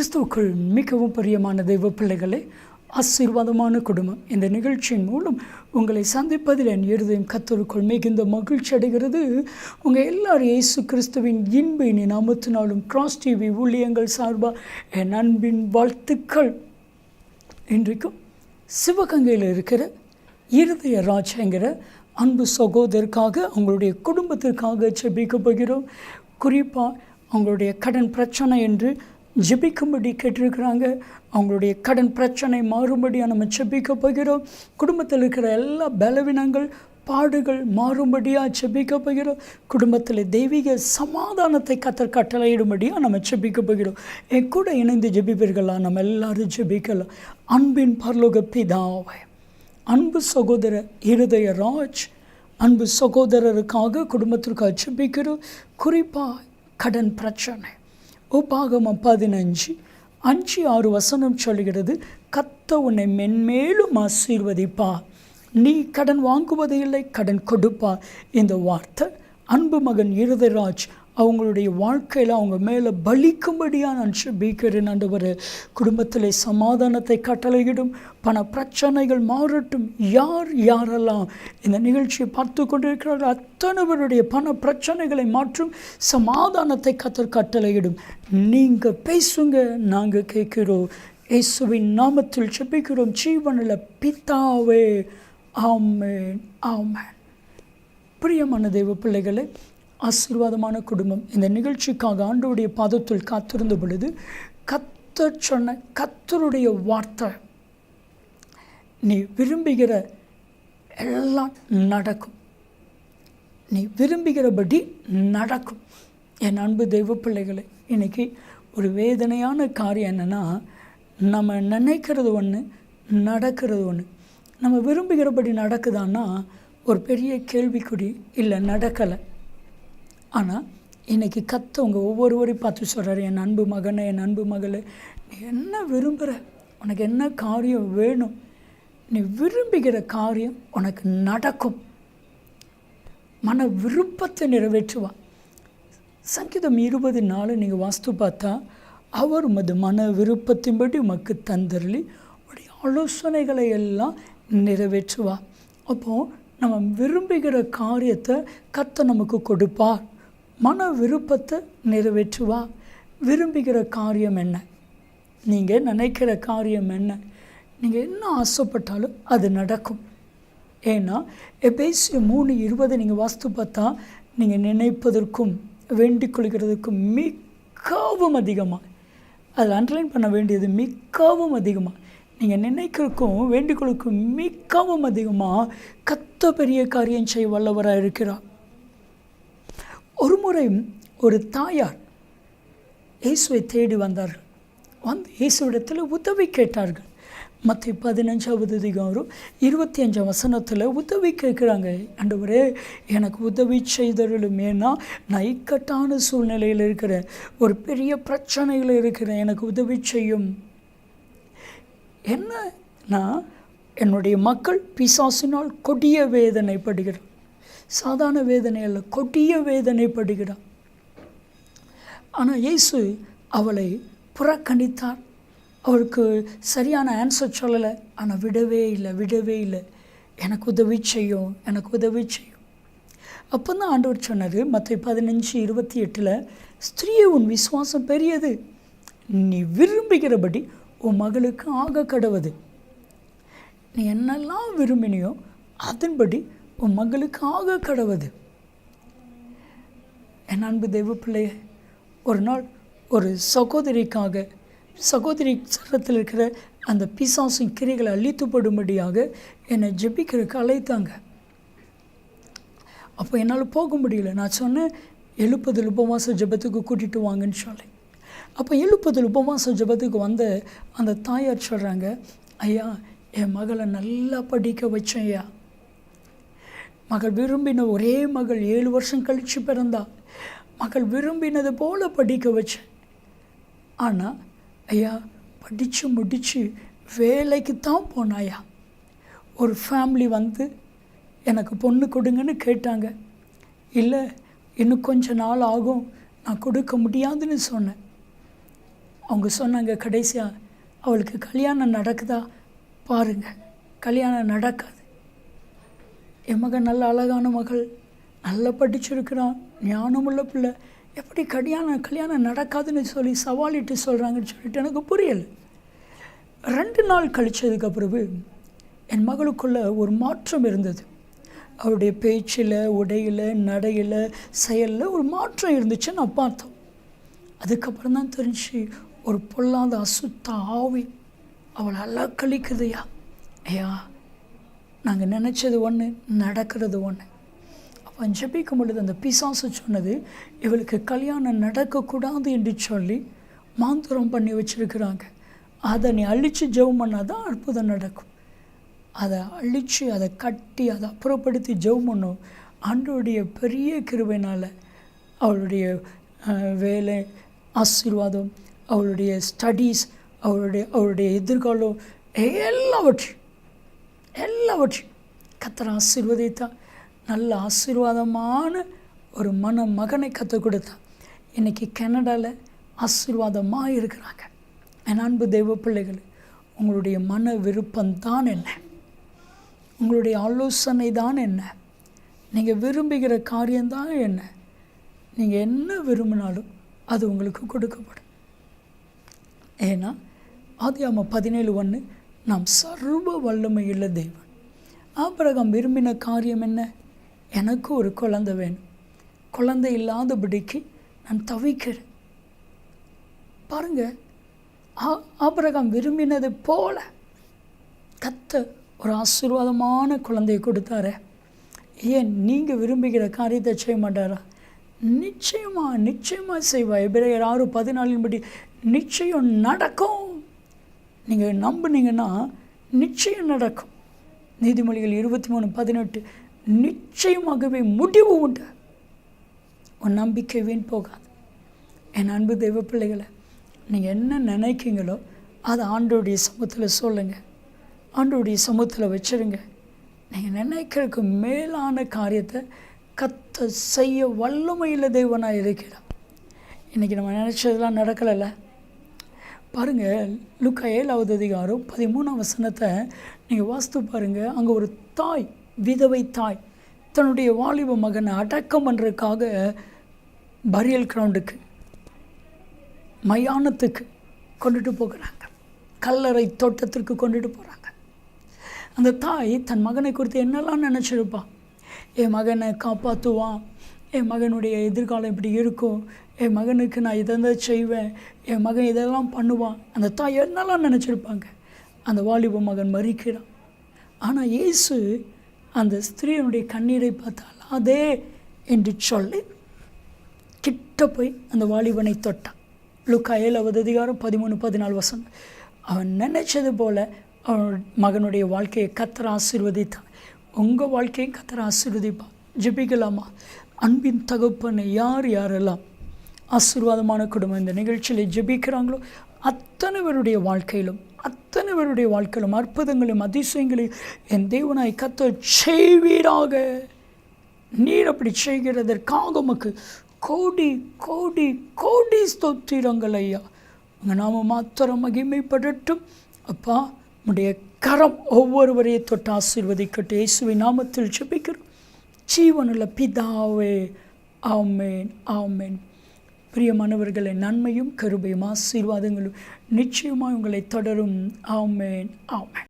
கிறிஸ்துவுக்குள் மிகவும் பிரியமான தெய்வ பிள்ளைகளே ஆசீர்வாதமான குடும்பம். இந்த நிகழ்ச்சியின் மூலம் உங்களை சந்திப்பதில் என் இருதயம் கத்தருக்குள் மிகுந்த மகிழ்ச்சி அடைகிறது. உங்கள் எல்லாரும் இயேசு கிறிஸ்துவின் இன்ப இனி நாமத்தினாலும் கிராஸ் டிவி ஊழியங்கள் சார்பாக என் அன்பின் வாழ்த்துக்கள். இன்றைக்கும் சிவகங்கையில் இருக்கிற இருதய ராஜங்கிற அன்பு சகோதரருக்காக அவங்களுடைய குடும்பத்திற்காக ஜெபிக்க போகிறோம். குறிப்பாக அவங்களுடைய கடன் பிரச்சனை என்று ஜெபிக்கும்படி கேட்டிருக்கிறாங்க. அவங்களுடைய கடன் பிரச்சனை மாறும்படியாக நம்ம ஜெபிக்க போகிறோம். குடும்பத்தில் இருக்கிற எல்லா பலவீனங்கள் பாடுகள் மாறும்படியாக ஜெபிக்க போகிறோம். குடும்பத்தில் தெய்வீக சமாதானத்தை கத்தர் கட்டளையிடும்படியாக நம்ம ஜெபிக்க போகிறோம். என் கூட இணைந்து ஜெபிப்பீர்களா? நம்ம எல்லாரும் ஜெபிக்கலாம். அன்பின் பரலோக பிதாவை அன்பு சகோதரர் இருதய ராஜ் அன்பு சகோதரருக்காக குடும்பத்திற்காக ஜெபிக்கிறோம். குறிப்பாக கடன் பிரச்சனை உபாகமம் பதினஞ்சு அஞ்சு ஆறு வசனம் சொல்கிறது கத்த உன்னை மென்மேலும் ஆசீர்வதிப்பா. நீ கடன் வாங்குவது இல்லை கடன் கொடுப்பா. இந்த வார்த்தை அன்பு மகன் இருதராஜ் அவங்களுடைய வாழ்க்கையில் அவங்க மேலே பலிக்கும்படியாக நான் அந்த ஆண்டவர் குடும்பத்தில் சமாதானத்தை கட்டளையிடும் பண பிரச்சனைகள் மாறட்டும் யார் யாரெல்லாம் இந்த நிகழ்ச்சியை பார்த்து கொண்டிருக்கிறார்கள் அத்தனை பேருடைய பண பிரச்சனைகளை மாற்றும் சமாதானத்தை கத்தர் கட்டளையிடும். நீங்கள் பேசுங்க நாங்கள் கேட்கிறோம். இயேசுவின் நாமத்தில் செபிக்கிறோம் ஜீவனில் பித்தாவே ஆமேன் ஆமேன். பிரியமான தெய்வ பிள்ளைகளை ஆசீர்வாதமான குடும்பம். இந்த நிகழ்ச்சிக்காக ஆண்டோடைய பாதத்தில் காத்திருந்த பொழுது கத்தர் சொன்ன கத்தருடைய வார்த்தை நீ விரும்புகிற எல்லாம் நடக்கும். நீ விரும்புகிறபடி நடக்கும். என் அன்பு தெய்வ பிள்ளைகளை இன்றைக்கி ஒரு வேதனையான காரியம் என்னென்னா நம்ம நினைக்கிறது ஒன்று நடக்கிறது ஒன்று நம்ம விரும்புகிறபடி நடக்குதான்னா ஒரு பெரிய கேள்விக்குறி இல்லை நடக்கலை. ஆனால் இன்றைக்கி கத்தவங்க ஒவ்வொருவரையும் பார்த்து சொல்கிறாரு என் அன்பு மகனை என் அன்பு மகளே நீ என்ன விரும்புகிற உனக்கு என்ன காரியம் வேணும்? நீ விரும்புகிற காரியம் உனக்கு நடக்கும். மன விருப்பத்தை நிறைவேற்றுவா சங்கீதம் இருபது நாலு நீங்கள் வாஸ்து பார்த்தா அவர் உமது மன விருப்பத்தின்படி உமக்கு தந்தரளி உடைய ஆலோசனைகளை எல்லாம் நிறைவேற்றுவா அப்போது நம்ம விரும்புகிற காரியத்தை கத்தை நமக்கு கொடுப்பார். மன விருப்பத்தை நிறைவேற்றுவா. விரும்புகிற காரியம் என்ன? நீங்கள் நினைக்கிற காரியம் என்ன? நீங்கள் என்ன ஆசைப்பட்டாலும் அது நடக்கும். ஏன்னா எபேசிய மூணு இருபது நீங்கள் வாஸ்து பார்த்தா நீங்கள் நினைப்பதற்கும் வேண்டிக் கொள்கிறதுக்கும் மிகவும் அதிகமாக அதில் அண்டர்லைன் பண்ண வேண்டியது மிகவும் அதிகமாக நீங்கள் நினைக்கிறதுக்கும் வேண்டிக்கொள்ளுக்கும் மிகவும் அதிகமாக கத்த பெரிய காரியம் செய்ய வல்லவராக இருக்கிறார். ஒரு முறை ஒரு தாயார் இயேசுவை தேடி வந்தார்கள். வந்து இயேசுவிடத்தில் உதவி கேட்டார்கள். மற்ற பதினஞ்சாவது அதிகாரம் இருபத்தி அஞ்சாம் வசனத்தில் உதவி கேட்குறாங்க. ஆண்டவரே எனக்கு உதவி செய்தருளும் ஏன்னா நான் இக்கட்டான சூழ்நிலையில் இருக்கிறேன். ஒரு பெரிய பிரச்சனையில் இருக்கிறேன். எனக்கு உதவி செய்யும். என்னன்னா என்னுடைய மக்கள் பிசாசினால் கொடிய வேதனைப்படுகிறார். சாதாரண வேதனை அல்ல கொடிய வேதனைப்படுகிறான் ஆனால் இயேசு அவளை புறக்கணித்தார். அவளுக்கு சரியான ஆன்சர் சொல்லலை. ஆனால் விடவே இல்லை விடவே இல்லை. எனக்கு உதவி செய்யும் எனக்கு உதவி செய்யும். அப்போ தான் ஆண்டவர் சொன்னார் மற்ற பதினஞ்சு இருபத்தி எட்டில் ஸ்திரீயை உன் விசுவாசம் பெரியது. நீ விரும்புகிறபடி உன் மகளுக்கு ஆக கடவுது. நீ என்னெல்லாம் விரும்பினியோ அதன்படி உன் மகளுக்காக கடவுது. என் அன்பு தெய்வ பிள்ளைய ஒரு நாள் ஒரு சகோதரிக்காக சகோதரி சரத்தில் இருக்கிற அந்த பிசாசின் கிரிகளை அழித்துப்படும்படியாக என்னை ஜெபிக்கிறதுக்கு அழைத்தாங்க. அப்போ என்னால் போக முடியல. நான் சொன்னேன் எழுப்பதில் உபவாச ஜெபத்துக்கு கூட்டிகிட்டு வாங்கன்னு சொன்னேன் அப்போ எழுப்பதில் உபவாச ஜெபத்துக்கு வந்த அந்த தாயார் சொல்கிறாங்க ஐயா என் மகளை நல்லா படிக்க வச்சேன் ஐயா. மகள் விரும்பின ஒரே மகள் ஏழு வருஷம் கழித்து பிறந்தா. மகள் விரும்பினது போல் படிக்க வச்சேன். ஆனால் ஐயா படித்து முடித்து வேலைக்கு தான் போனாயா? ஒரு ஃபேமிலி வந்து எனக்கு பொண்ணு கொடுங்கன்னு கேட்டாங்க. இல்லை இன்னும் கொஞ்ச நாள் ஆகும் நான் கொடுக்க முடியாதுன்னு சொன்னேன். அவங்க சொன்னாங்க கடைசியாக அவளுக்கு கல்யாணம் நடக்குதா? பாருங்க கல்யாணம் நடக்காது. என் மகன் நல்ல அழகான மகள் நல்லா படிச்சிருக்கிறான் ஞானமுள்ள பிள்ளை. எப்படி கல்யாணம் கல்யாணம் நடக்காதுன்னு சொல்லி சவாலிட்டு சொல்கிறாங்கன்னு சொல்லிட்டு எனக்கு புரியலை. ரெண்டு நாள் கழித்ததுக்கு பிறகு என் மகளுக்குள்ள ஒரு மாற்றம் இருந்தது. அவருடைய பேச்சில் உடையில் நடையில் செயலில் ஒரு மாற்றம் இருந்துச்சு நான் பார்த்தோம். அதுக்கப்புறம் தான் தெரிஞ்சு ஒரு பொல்லாத அசுத்த ஆவி அவளை அலக்களிக்குதுயா ஐயா நாங்கள் நினச்சது ஒன்று நடக்கிறது ஒன்று அப்போ ஜபிக்கும் பொழுது அந்த பிசாசு சொன்னது இவளுக்கு கல்யாணம் நடக்கக்கூடாது என்று சொல்லி மாந்தூரம் பண்ணி வச்சிருக்கிறாங்க. அதை நீ அழித்து ஜெபம் பண்ணால் தான் அற்புதம் நடக்கும். அதை அழித்து அதை கட்டி அதை அப்புறப்படுத்தி ஜெபம் பண்ணும். ஆண்டோடைய பெரிய கிருவினால் அவளுடைய வேலை ஆசீர்வாதம் அவளுடைய ஸ்டடீஸ் அவளுடைய அவளுடைய எதிர்காலம் எல்லாவற்றையும் எல்லாவற்றையும். கத்தர் ஆசீர்வதித்தான் நல்ல ஆசீர்வாதமான ஒரு மன மகனை கற்றுக் கொடுத்தான் இன்றைக்கி கனடாவில் ஆசீர்வாதமாக இருக்கிறாங்க. என் அன்பு தெய்வ பிள்ளைகள் உங்களுடைய மன விருப்பம்தான் என்ன? உங்களுடைய ஆலோசனை தான் என்ன? நீங்கள் விரும்புகிற காரியம்தான் என்ன? நீங்கள் என்ன விரும்பினாலும் அது உங்களுக்கு கொடுக்கப்படும். ஏன்னா ஆதியாம பதினேழு ஒன்று நாம் சர்வ வல்லமையுள்ள தேவன். ஆபரகம் விரும்பின காரியம் என்ன? எனக்கு ஒரு குழந்தை வேணும். குழந்தை இல்லாதபடிக்கு நான் தவிக்கிறேன். பாருங்க ஆ- ஆபரகம் விரும்பினது போல கத்த ஒரு ஆசீர்வாதமான குழந்தையை கொடுத்தாரே. ஏன் நீங்கள் விரும்புகிற காரியத்தை செய்ய மாட்டாரா? நிச்சயமாக நிச்சயமாக செய்வா எபிரேயர் ஆறு பதினாலின்படி நிச்சயம் நடக்கும். நீங்கள் நம்புனீங்கன்னா நிச்சயம் நடக்கும். நீதிமொழிகள் இருபத்தி மூணு பதினெட்டு நிச்சயமாகவே முடிவு உண்டு. உன் நம்பிக்கை வீண் போகாது. என் அன்பு தெய்வ பிள்ளைகளை நீங்கள் என்ன நினைக்கீங்களோ அதை ஆண்டோடைய சமூகத்தில் சொல்லுங்கள் ஆண்டோடைய சமூகத்தில் வச்சுருங்க. நீங்கள் நினைக்கிறதுக்கு மேலான காரியத்தை கத்த செய்ய வல்லமையில் தெய்வனாக இருக்கிறான் இன்றைக்கி நம்ம நினச்சதெல்லாம் நடக்கலைல்ல? பாருங்கள் லுக்கா ஏழாவது அதிகாரம் பதிமூணாம் வசனத்தை நீங்கள் வாஸ்து பாருங்கள் அங்கே ஒரு தாய் விதவை தாய் தன்னுடைய வாலிப மகனை அடக்கம் பண்ணுறதுக்காக பரியல் கிரவுண்டுக்கு மயானத்துக்கு கொண்டுட்டு போகிறாங்க. கல்லறை தோட்டத்திற்கு கொண்டுட்டு போகிறாங்க அந்த தாய் தன் மகனை குறித்து என்னெல்லாம் நினச்சிருப்பான் என் மகனை காப்பாற்றுவான் என் மகனுடைய எதிர்காலம் இப்படி இருக்கும். என் மகனுக்கு நான் இதை செய்வேன். என் மகன் இதெல்லாம் பண்ணுவான். அந்த தாய் என்னெல்லாம் நினச்சிருப்பாங்க? அந்த வாலிப மகன் மறிக்கிறான். ஆனால் இயேசு அந்த ஸ்திரீனுடைய கண்ணீரை பார்த்தால் அதே என்று சொல்லி கிட்ட போய் அந்த வாலிபனை தொட்டான். லுக்கா ஏழாவது அதிகாரம் பதிமூணு பதினாலு வசனம். அவன் நினைச்சது போல் அவன் மகனுடைய வாழ்க்கையை கத்தரை ஆசீர்வதித்தான். உங்கள் வாழ்க்கையும் கத்தரை ஆசீர்வதிப்பான் ஜெபிக்கலாமா? அன்பின் தகப்பனை யார் யாரெல்லாம் ஆசீர்வாதமான குடும்பம் இந்த நிகழ்ச்சியில் ஜெபிக்கிறாங்களோ அத்தனை பேருடைய வாழ்க்கையிலும் அத்தனை பேருடைய வாழ்க்கையிலும் அற்புதங்களையும் அதிசயங்களையும் என் தேவனாய் கத்த செய்வீராக. நீர் அப்படி செய்கிறதற்காக உமக்கு கோடி கோடி கோடி ஸ்தோத்திரங்கள் ஐயா. உங்கள் நாம மாத்திரம் மகிமைப்படட்டும். அப்பா உடைய கரம் ஒவ்வொருவரையும் தொட்டு ஆசீர்வதிக்கட்டும். இயேசுவை நாமத்தில் ஜெபிக்கிறோம். ஜீவனுள்ள பிதாவே ஆமேன் ஆமேன். பிரியமானவர்களை நன்மையும் கருபையும் ஆசீர்வாதங்களும் நிச்சயமாக உங்களை தொடரும். ஆமேன் ஆமேன்.